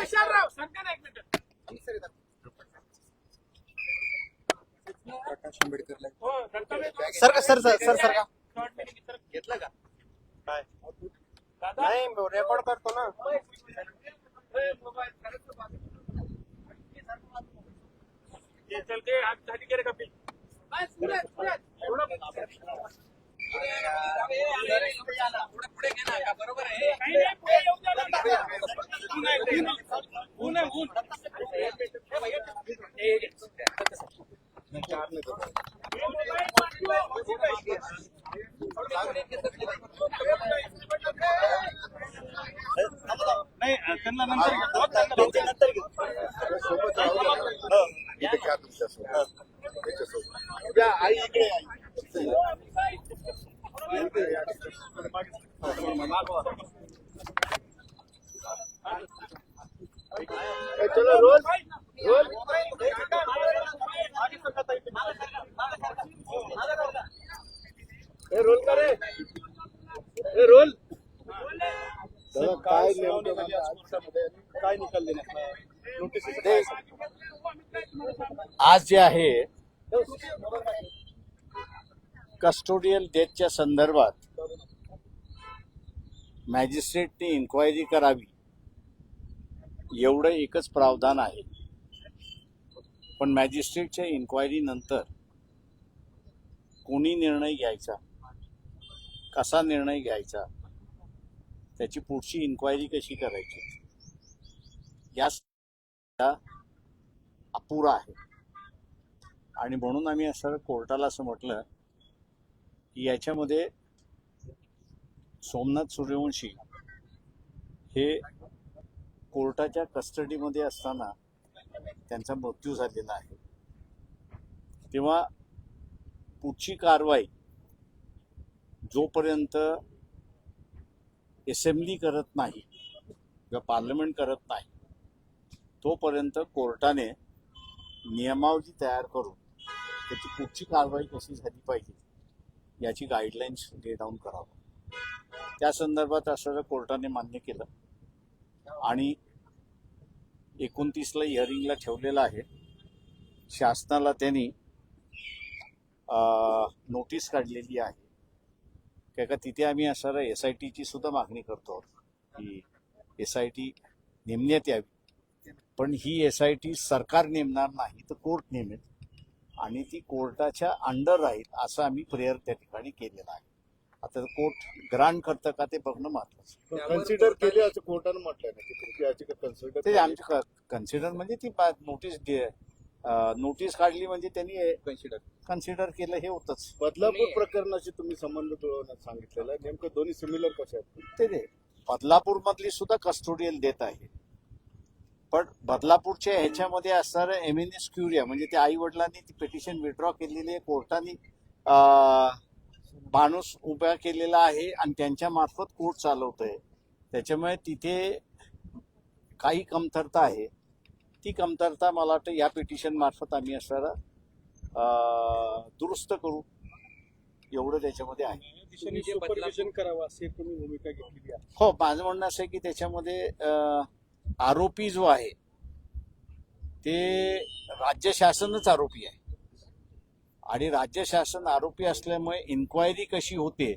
विशालराव सांगते ना एक मिनिट प्रकाश आंबेडकरला हो दत्तात्रय सर का सर सर सर सर का शॉर्ट meeting सर. घेतलं का काय दादा नाही रेकॉर्ड करतो ना ए, मोबाईल खरंच तर बाजूला. ये, चल ते हात खाली करे कपिल आई इकडे आई चलो रोल रोल। ए, रोल करे। ए, रोल। दादा काय नेमकं काय निकाल देण्यात नोटीस आज जे आहे कस्टोडियल डेथच्या संदर्भात मॅजिस्ट्रेटने इन्क्वायरी करावी. एवढं एकच प्रावधान आहे. पण मॅजिस्ट्रेटच्या इन्क्वायरी नंतर कोणी निर्णय घ्यायचा? कसा निर्णय घ्यायचा? त्याची पुढची इन्क्वायरी कशी करायची? या अपुरा आहे. आणि म्हणून आम्ही असं कोर्टाला असं म्हटलं की याच्यामध्ये सोमनाथ सूर्यवंशी हे कोर्टाच्या कस्टडीमध्ये असताना त्यांचा मृत्यू झालेला आहे. तेव्हा पुढची कारवाई जोपर्यंत असेंब्ली करत नाही किंवा पार्लमेंट करत नाही तोपर्यंत कोर्टाने नियमावली तयार करून त्याची पुढची कारवाई कशी झाली पाहिजे याची गाईडलाईन्स डे डाऊन करावं. त्या संदर्भात असं कोर्टाने मान्य केलं आणि एकोणतीसला हिअरिंगला ठेवलेलं आहे शासनाला त्यांनी नोटीस काढलेली आहे. काय का तिथे आम्ही असणारा एस आय टीची सुद्धा मागणी करतो की एस आय टी नेमण्यात यावी. पण ही एस आय टी सरकार नेमणार नाही तर कोर्ट नेमेल. आणि ती कोर्टाच्या अंडर राहील असं आम्ही प्रेयर त्या ठिकाणी केलेला आहे. आता कोर्ट ग्रांट करतं का ते बघणं महत्वाचं. कन्सिडर केले असं कोर्टानं म्हटलंय ना की तुमची याचिका कन्सिडर ते आमचे कन्सिडर म्हणजे ती नोटीस नोटीस काढली म्हणजे त्यांनी कन्सिडर केलं हे होतच. बदलापूर प्रकरणाशी तुम्ही संबंध जुळवण्यात सांगितलेलं आहे. नेमकं दोन्ही सिमिलर कसे आहेत? ते ते बदलापूर मधली सुद्धा कस्टोडियल देत आहे. पण बदलापूरच्या ह्याच्यामध्ये असणारं एमिनिस क्युरिया म्हणजे त्या आई वडिलांनी ती पिटिशन विड्रॉ केलेली आहे. कोर्टाने अं, माणूस उभा केलेला आहे आणि त्यांच्या मार्फत कोर्ट चालवत आहे त्याच्यामुळे तिथे काही कमतरता आहे. ती कमतरता मला वाटतं या पिटिशन मार्फत आम्ही असणारा अं, दुरुस्त करू. एवढं त्याच्यामध्ये आहे. सुपरविजन करावं अशी तुम्ही भूमिका घेतलेली आहे. हो माझं म्हणणं असं आहे की त्याच्यामध्ये अं, आरोपी जो आहे ते राज्य शासनच आरोपी आहे. आणि राज्य शासन आरोपी असल्यामुळे इन्क्वायरी कशी होते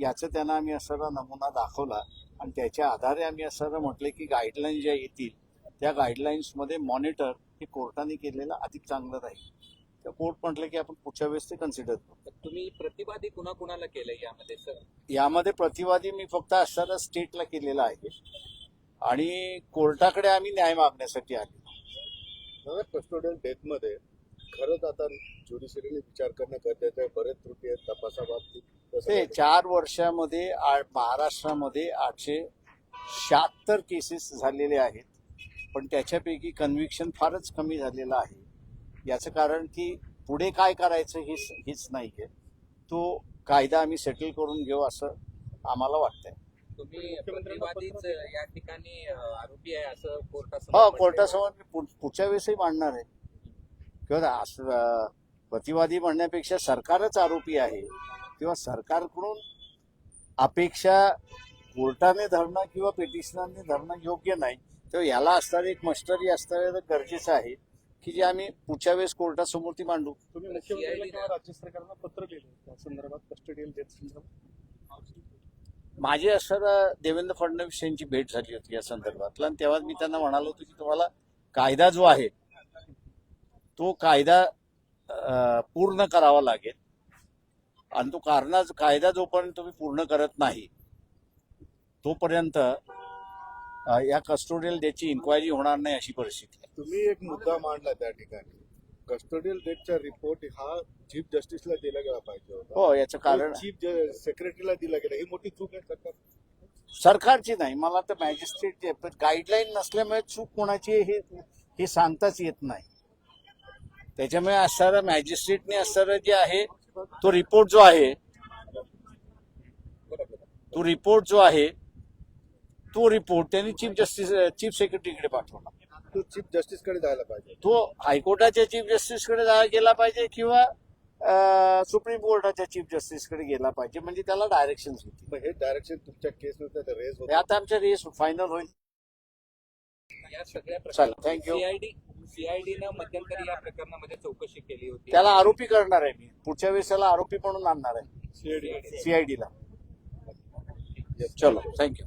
याचं त्यांना आम्ही असं नमुना दाखवला. आणि त्याच्या आधारे आम्ही असं म्हटलं की गाईडलाईन ज्या येतील त्या गाईडलाईन्समध्ये मॉनिटर हे कोर्टाने केलेलं अधिक चांगलं राहील. तर कोर्ट म्हटलं की आपण पुढच्या वेळेस ते कन्सिडर करू. तुम्ही प्रतिवादी कुणा कुणाला केलंय यामध्ये सर यामध्ये प्रतिवादी मी फक्त असताना स्टेटला केलेला आहे. आणि कोर्टाकडे आम्ही न्याय मागण्यासाठी आले. कस्टोडियल डेथमध्ये खरंच आता ज्युडिशरीने विचार करणं गरजेचं आहे. बरेच त्रुटी आहेत तपासाबाबतीत. ते. चार वर्षामध्ये महाराष्ट्रामध्ये आठशे शहात्तर केसेस झालेले आहेत. पण त्याच्यापैकी कन्व्हिक्शन फारच कमी झालेलं आहे. याचं कारण की पुढे काय करायचं हेच हेच नाही आहे तो कायदा आम्ही सेटल करून घेऊ असं आम्हाला वाटतंय. तुम्ही प्रतिवादीच या ठिकाणी आरोपी आहे असं कोर्टासमोर हो म्हटलंय. कोर्टासमोर मी पुढच्या वेळेसही मांडणार आहे. किंवा प्रतिवादी म्हणण्यापेक्षा सरकारच आरोपी आहे किंवा सरकारकडून अपेक्षा कोर्टाने धरणं किंवा पेटिशनरने धरणं योग्य नाही तर याला असणारं एक मस्टरी असणं गरजेचं आहे की जे आम्ही पुढच्या वेळेस कोर्टासमोर ती मांडू. तुम्ही मुख्यमंत्र्यांना राज्य सरकारला पत्र लिहिलं त्या संदर्भात कस्टडियल डेथ संदर्भात? माझी असं देवेंद्र फडणवीस यांची भेट झाली होती या संदर्भातला. आणि तेव्हा मी त्यांना म्हणालो होतो की तुम्हाला कायदा जो आहे तो कायदा पूर्ण करावा लागेल. आणि तो कारणा कायदा जोपर्यंत तुम्ही पूर्ण करत नाही तोपर्यंत या कस्टोडियल डेची इन्क्वायरी होणार नाही अशी परिस्थिती तुम्ही एक मुद्दा मांडला त्या ठिकाणी. कस्टोडियल डेटचा रिपोर्ट हा चीफ जस्टिसला दिला गेला पाहिजे होता. हो याचं कारण चीफ सेक्रेटरीला दिला गेला. ही मोठी चूक आहे सरकार. सरकारची नाही मला तर मॅजिस्ट्रेटची पण गाईडलाईन नसल्यामुळे चूक कोणाची हे हे सांगताच येत नाही. त्याच्यामुळे असणारं मॅजिस्ट्रेटने असणारं जे आहे तो रिपोर्ट जो आहे तो रिपोर्ट जो आहे तो रिपोर्ट त्यांनी चीफ जस्टिस चीफ सेक्रेटरीकडे पाठवला. तो चीफ जस्टिसकडे जायला पाहिजे. तो हायकोर्टाच्या चीफ जस्टिसकडे जा- गेला पाहिजे किंवा सुप्रीम कोर्टाच्या चीफ जस्टिसकडे गेला पाहिजे? म्हणजे त्याला डायरेक्शन होती. हे डायरेक्शन तुमच्या केस मध्ये रेज हे होत. आता आमच्या रेस फायनल होईल. या सगळ्या चला थँक्यू सीआयडी सीआयडीनं मध्यंतरी या प्रकरणामध्ये चौकशी केली होती. त्याला आरोपी करणार आहे मी. पुढच्या वेळेस त्याला आरोपी म्हणून आणणार आहे. CID. सीआयडीला चलो थँक्यू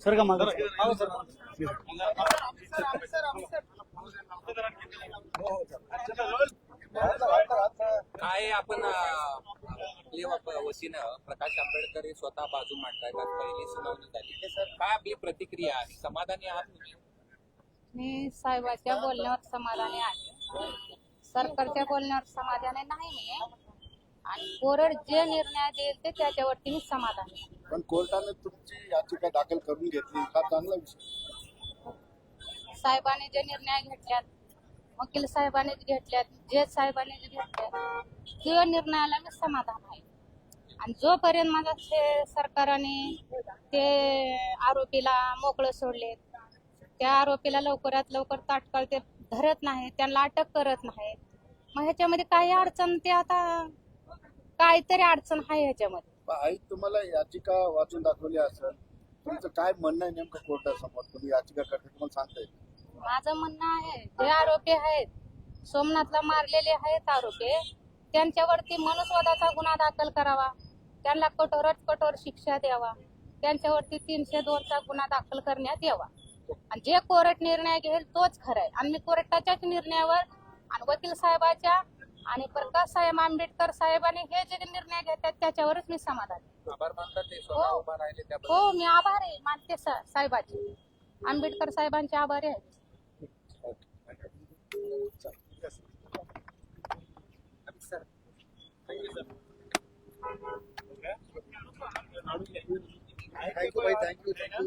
सर का मागं काय आपण अं, वतीनं प्रकाश आंबेडकर हे स्वतः बाजू मांडतायत पहिली सुनावणी झाली. सर काय आपली प्रतिक्रिया आहे? समाधानी आहात मी साहेबाच्या बोलण्यावर समाधानी आहे. सरकारच्या बोलण्यावर समाधानी नाही मी आणि कोरड जे निर्णय देईल ते त्याच्यावरती मी समाधानी आहे. पण कोर्टाने तुमची याचिका दाखल करून घेतली. हा चांगला विषय. साहेबांनी जे निर्णय घेतल्यात वकील साहेबांनी जे घेतल्यात जे साहेबांनी जे घेतल्यात त्या निर्णयाला मी समाधान आहे. आणि जोपर्यंत माझा सरकारने ते आरोपीला मोकळं सोडले त्या आरोपीला लवकरात लवकर तात्काळ ते धरत नाही त्यांना अटक करत नाही मग ह्याच्यामध्ये काही अडचण? ते आता काहीतरी अडचण आहे ह्याच्यामध्ये. आई तुम्हाला याचिका वाचून दाखवली असेल तुमचं काय म्हणणं आहे नेमकं कोर्टासमोर? तुम्ही याचिका करता तुम्हाला सांगता येईल माझं म्हणणं आहे जे आरोपी आहेत सोमनाथला मारलेले आहेत आरोपी त्यांच्यावरती मनुस्वादाचा गुन्हा दाखल करावा त्यांना कठोरात कठोर शिक्षा द्यावा त्यांच्यावरती तीनशे दोनचा गुन्हा दाखल करण्यात यावा. आणि जे कोर्ट निर्णय घेईल तोच खरा आहे. आणि मी कोर्टाच्याच निर्णयावर आणि वकील साहेबाच्या आणि प्रकाश साहेब आंबेडकर साहेबांनी हे जे निर्णय घेतात त्याच्यावरच मी समाधान आहे. आभार मानतात ते स्वतः हो. उभा राहिले त्याबद्दल. हो मी आभार आहे मानते सा- साहेबाचे. आंबेडकर साहेबांचे आभारी आहे थँक्यू भाई थँक्यू. थँक्यू.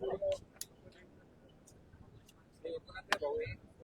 Thank you.